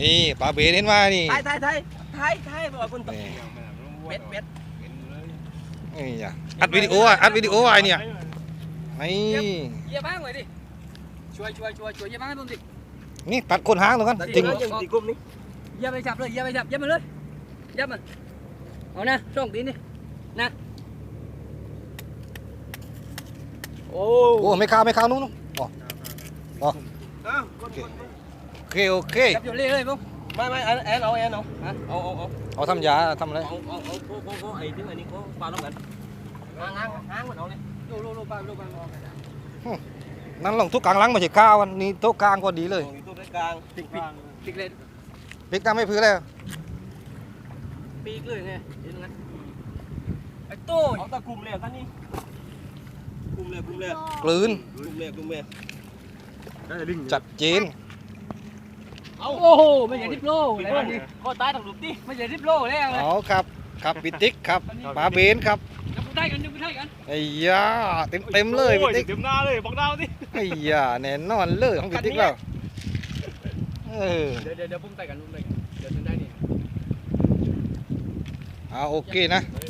นี่ปลาเบนเห็นว่านี่ไทยไทยไทยไทยไทยบอกว่าคุณตกนี่เบ็ดเบ็ดนี่จ้ะอัดวิดีโออะอัดวิดีโอไอ้เนี่ยนี่เยี่ยบ้างเลยดิช่วยช่วยช่วยช่วยเยี่ยบ้างให้ผมสินี่ตัดคนหางตรงนั้นจริงยังตีกลุ่มนี้เยี่ยไปจับเลยเยี่ยไปจับเยี่ยมาเลยเยี่ยมันเอานะช่องตีนนี่โอ้โอ้ไม่เข้าวไม่เข้าวนู้นนู้นอ้าวโอเคโอ เคโอเค จับอยู่เรื่อยๆปุ๊บไม่ไม่แอนแอนเอาแอนเอาเอาเอาเอาเอาทำยาทำอะไร เอาเอาเอาโค้โค้โค้ไอ้ที่อันนี้โค้ปลาล้อมกันง้างง้างง้างมันเอาเลยลูกลูกลูกปลาลูกปลานั่นลงทุกกลางหลังไม่ใช่ข้าวอันนี้โต๊ะกลางก็ดีเลยอยู่ตัวกลางปิดปิดปิดเลยพริกน้ำไม่พื้นเลยปีกเลยไงเห็นไหมไอ้โต้เอาตะกลุ่มเลยท่านนี่กลุ่มเลยกลุ่มเลยกลืนกลุ่มเลยกลุ่มเลยจัดเจนเอา โอ้โหไม่ใช่ดิปโลอะไรวะนี่ก็ตายทางหลุมดิไม่ใช่ดิปโลแล้วเลยเอาครับครับปิติกครับปลาเบนครับยังไม่ได้กันยังไม่ได้กันไอ้ยาเต็มเต็มๆเลยโอ้ปิติกเต็มหน้าเลยบอกดาวดิไอ้ยาแน่นอนเลยของปิติกแล้วเออเดี๋ยวเดี๋ยวเดี๋ยวผมใส่กันผมใส่กันเดี๋ยวฉันได้นี่เอาโอเคนะเอ